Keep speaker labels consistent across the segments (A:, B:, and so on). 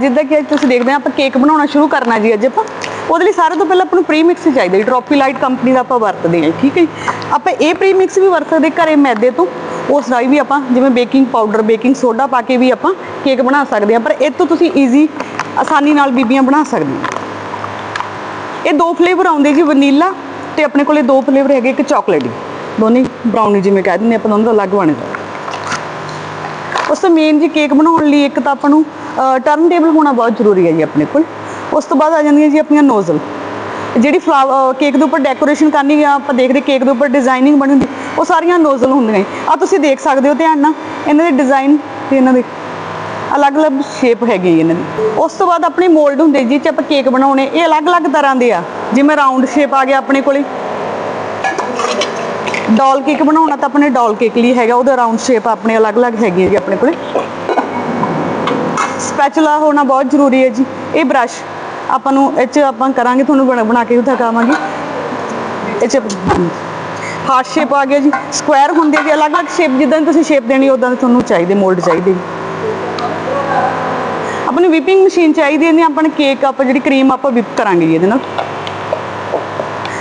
A: ਜਿੱਦਾਂ ਕਿ ਤੁਸੀਂ ਦੇਖਦੇ ਆ, ਆਪਾਂ ਕੇਕ ਬਣਾਉਣਾ ਸ਼ੁਰੂ ਕਰਨਾ ਜੀ ਅੱਜ ਆਪਾਂ। ਉਹਦੇ ਲਈ ਸਾਰੇ ਤੋਂ ਪਹਿਲਾਂ ਆਪਾਂ ਨੂੰ ਪ੍ਰੀ ਮਿਕਸ ਚਾਹੀਦਾ ਜੀ ਟਰੋਪੀ ਲਾਈਟ ਕੰਪਨੀ ਦਾ ਆਪਾਂ ਵਰਤਦੇ ਹਾਂ ਠੀਕ ਹੈ ਆਪਾਂ ਇਹ ਪ੍ਰੀ ਮਿਕਸ ਵੀ ਵਰਤ ਸਕਦੇ ਘਰੇ ਮੈਦੇ ਤੋਂ, ਉਸ ਰਾਈ ਵੀ ਆਪਾਂ ਜਿਵੇਂ ਬੇਕਿੰਗ ਪਾਊਡਰ ਬੇਕਿੰਗ ਸੋਡਾ ਪਾ ਕੇ ਵੀ ਆਪਾਂ ਕੇਕ ਬਣਾ ਸਕਦੇ ਹਾਂ, ਪਰ ਇਹ ਤੋਂ ਤੁਸੀਂ ਈਜ਼ੀ ਆਸਾਨੀ ਨਾਲ ਬੀਬੀਆਂ ਬਣਾ ਸਕਦੀਆਂ। ਇਹ ਦੋ ਫਲੇਵਰ ਆਉਂਦੇ ਜੀ ਵਨੀਲਾ ਤੇ ਆਪਣੇ ਕੋਲੇ ਦੋ ਫਲੇਵਰ ਹੈਗੇ ਇੱਕ ਚਾਕਲੇਟ ਦੋਨੇ ਬ੍ਰਾਊਨੀ ਜਿਵੇਂ ਕਹਿ ਦਿੰਦੇ ਆਪਾਂ ਦੋਨਾਂ ਦਾ ਅਲੱਗ ਬਣਦਾ ਉਸ ਤੋਂ ਮੇਨ ਜੀ ਕੇਕ ਬਣਾਉਣ ਲਈ ਇੱਕ ਤਾਂ ਆਪਾਂ ਨੂੰ ਟਰਨ ਟੇਬਲ ਹੋਣਾ ਬਹੁਤ ਜ਼ਰੂਰੀ ਹੈ ਜੀ ਆਪਣੇ ਕੋਲ। ਉਸ ਤੋਂ ਬਾਅਦ ਆ ਜਾਂਦੀਆਂ ਜੀ ਆਪਣੀਆਂ ਨੋਜ਼ਲ ਜਿਹੜੀ ਫਲਾਵਰ ਕੇਕ ਦੇ ਉੱਪਰ ਡੈਕੋਰੇਸ਼ਨ ਕਰਨੀ ਆ ਆਪਾਂ ਦੇਖਦੇ ਕੇਕ ਦੇ ਉੱਪਰ ਡਿਜ਼ਾਈਨਿੰਗ ਬਣੀ ਹੁੰਦੀ, ਉਹ ਸਾਰੀਆਂ ਨੋਜ਼ਲ ਹੁੰਦੀਆਂ ਆ ਤੁਸੀਂ ਦੇਖ ਸਕਦੇ ਹੋ ਧਿਆਨ ਨਾਲ, ਇਹਨਾਂ ਦੇ ਡਿਜ਼ਾਈਨ ਤੇ ਇਹਨਾਂ ਦੇ ਅਲੱਗ-ਅਲੱਗ ਸ਼ੇਪ ਹੈਗੀ ਇਹਨਾਂ ਦੀ। ਉਸ ਤੋਂ ਬਾਅਦ ਆਪਣੇ ਮੋਲਡ ਹੁੰਦੇ ਜੀ ਚ ਆਪਾਂ ਕੇਕ ਬਣਾਉਣੇ, ਇਹ ਅਲੱਗ-ਅਲੱਗ ਤਰ੍ਹਾਂ ਦੇ ਆ। ਜਿਵੇਂ ਰਾਉਂਡ ਸ਼ੇਪ ਆ ਗਿਆ ਆਪਣੇ ਕੋਲੇ। ਡਾਲ ਕੇਕ ਬਣਾਉਣਾ ਤਾਂ ਆਪਣੇ ਡਾਲ ਕੇਕ ਲਈ ਹੈਗਾ, ਉਹਦਾ ਰਾਉਂਡ ਸ਼ੇਪ ਆਪਣੇ ਅਲੱਗ-ਅਲੱਗ ਹੈਗੀ ਹੈ ਜੀ ਆਪਣੇ ਕੋਲੇ। ਸਪੈਚੂਲਾ ਹੋਣਾ ਬਹੁਤ ਜ਼ਰੂਰੀ ਹੈ ਜੀ। ਇਹ ਬ੍ਰਸ਼ ਆਪਾਂ ਨੂੰ ਇਹ ਚ ਆਪਾਂ ਕਰਾਂਗੇ, ਤੁਹਾਨੂੰ ਬਣਾ ਕੇ ਦਿਖਾਵਾਂਗੇ। ਇਹ ਚ ਹਾਰਟ ਸ਼ੇਪ ਆ ਗਿਆ ਜੀ। ਸਕੁਆਇਰ ਹੁੰਦੇ ਆ ਜੀ, ਅਲੱਗ-ਅਲੱਗ ਸ਼ੇਪ ਜਿੱਦਾਂ ਤੁਸੀਂ ਸ਼ੇਪ ਦੇਣੀ ਉਦਾਂ ਦੇ ਤੁਹਾਨੂੰ ਚਾਹੀਦੇ ਮੋਲਡ ਚਾਹੀਦੇ। ਆਪਾਂ ਨੂੰ ਵਿਪਿੰਗ ਮਸ਼ੀਨ ਚਾਹੀਦੀ ਹੈ ਨੇ ਆਪਾਂ ਕੇਕ ਆਪਾਂ ਜਿਹੜੀ ਕਰੀਮ ਆਪਾਂ ਵਿਪ ਕਰਾਂਗੇ ਜੀ ਇਹਦੇ ਨਾਲ।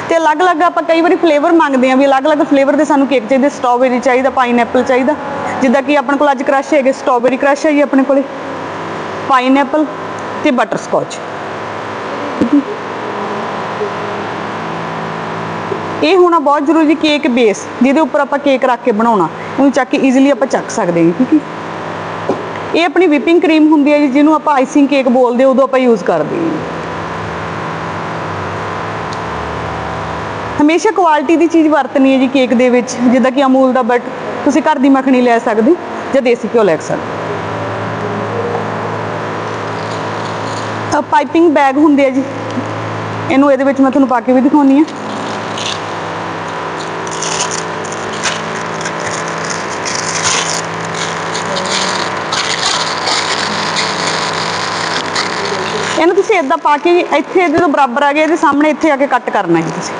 A: ਤੇ ਅਲੱਗ-ਅਲੱਗ ਆਪਾਂ ਕਈ ਵਾਰੀ ਫਲੇਵਰ ਮੰਗਦੇ ਆ ਵੀ ਅਲੱਗ-ਅਲੱਗ ਫਲੇਵਰ ਦੇ ਸਾਨੂੰ ਕੇਕ ਚਾਹੀਦੇ ਸਟ੍ਰਾਬੇਰੀ ਚਾਹੀਦਾ ਪਾਈਨਐਪਲ ਚਾਹੀਦਾ। ਜਿੱਦਾਂ ਕਿ ਆਪਣੇ ਕੋਲ ਅੱਜ ਕ੍ਰਸ਼ ਹੈਗੇ ਸਟ੍ਰਾਬੇਰੀ ਕ੍ਰਸ਼ ਹੈ ਜੀ ਆਪਣੇ ਕੋਲੇ। ਪਾਈਨਐਪਲ ਤੇ ਬਟਰ ਸਕੌਚ ਇਹ ਹੋਣਾ ਬਹੁਤ ਜ਼ਰੂਰੀ ਕੇਕ ਬੇਸ ਜਿਹਦੇ ਉੱਪਰ ਆਪਾਂ ਕੇਕ ਰੱਖ ਕੇ ਬਣਾਉਣਾ। ਉਹਨੂੰ ਚੱਕ ਕੇ ਈਜ਼ੀਲੀ ਆਪਾਂ ਚੱਕ ਸਕਦੇ ਹਾਂ, ਠੀਕ ਹੈ ਇਹ ਆਪਣੀ ਵਿਪਿੰਗ ਕਰੀਮ ਹੁੰਦੀ ਹੈ ਜੀ, ਜਿਹਨੂੰ ਆਪਾਂ ਆਈਸਿੰਗ ਕੇਕ ਬੋਲਦੇ, ਉਦੋਂ ਆਪਾਂ ਯੂਜ਼ ਕਰਦੇ ਹਾਂ। ਹਮੇਸ਼ਾ ਕੁਆਲਿਟੀ ਦੀ ਚੀਜ਼ ਵਰਤਣੀ ਹੈ ਜੀ ਕੇਕ ਦੇ ਵਿੱਚ, ਜਿੱਦਾਂ ਕਿ ਅਮੂਲ ਦਾ ਬਟ ਤੁਸੀਂ ਘਰ ਦੀ ਮੱਖਣੀ ਲੈ ਸਕਦੇ ਜਾਂ ਦੇਸੀ ਘਿਓ ਲੈ ਸਕਦੇ ਪਾਈਪਿੰਗ ਬੈਗ ਹੁੰਦੇ ਆ ਜੀ। ਇਹਨੂੰ ਇਹਦੇ ਵਿੱਚ ਮੈਂ ਤੁਹਾਨੂੰ ਪਾ ਕੇ ਵੀ ਦਿਖਾਉਣੀ ਆ ਇਹਨੂੰ ਤੁਸੀਂ ਇਦਾਂ ਪਾ ਕੇ ਇੱਥੇ ਇਹਦੇ ਤੋਂ ਬਰਾਬਰ ਆ ਗਿਆ ਇਹਦੇ ਸਾਹਮਣੇ ਇੱਥੇ ਆ ਕੇ ਕੱਟ ਕਰਨਾ ਹੈ ਤੁਸੀਂ।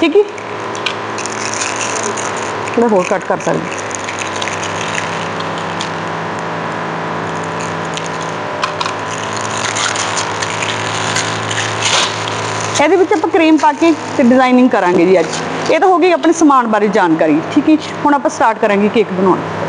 A: ਠੀਕ ਹੈ ਥੋੜਾ ਹੋਰ ਕੱਟ ਕਰ ਸਕਦੇ ਇਹਦੇ ਵਿੱਚ ਆਪਾਂ ਕਰੀਮ ਪਾ ਕੇ ਤੇ ਡਿਜ਼ਾਈਨਿੰਗ ਕਰਾਂਗੇ ਜੀ ਅੱਜ। ਇਹ ਤਾਂ ਹੋ ਗਈ ਆਪਣੇ ਸਮਾਨ ਬਾਰੇ ਜਾਣਕਾਰੀ, ਠੀਕ ਹੈ ਹੁਣ ਆਪਾਂ ਸਟਾਰਟ ਕਰਾਂਗੇ ਕੇਕ ਬਣਾਉਣਾ।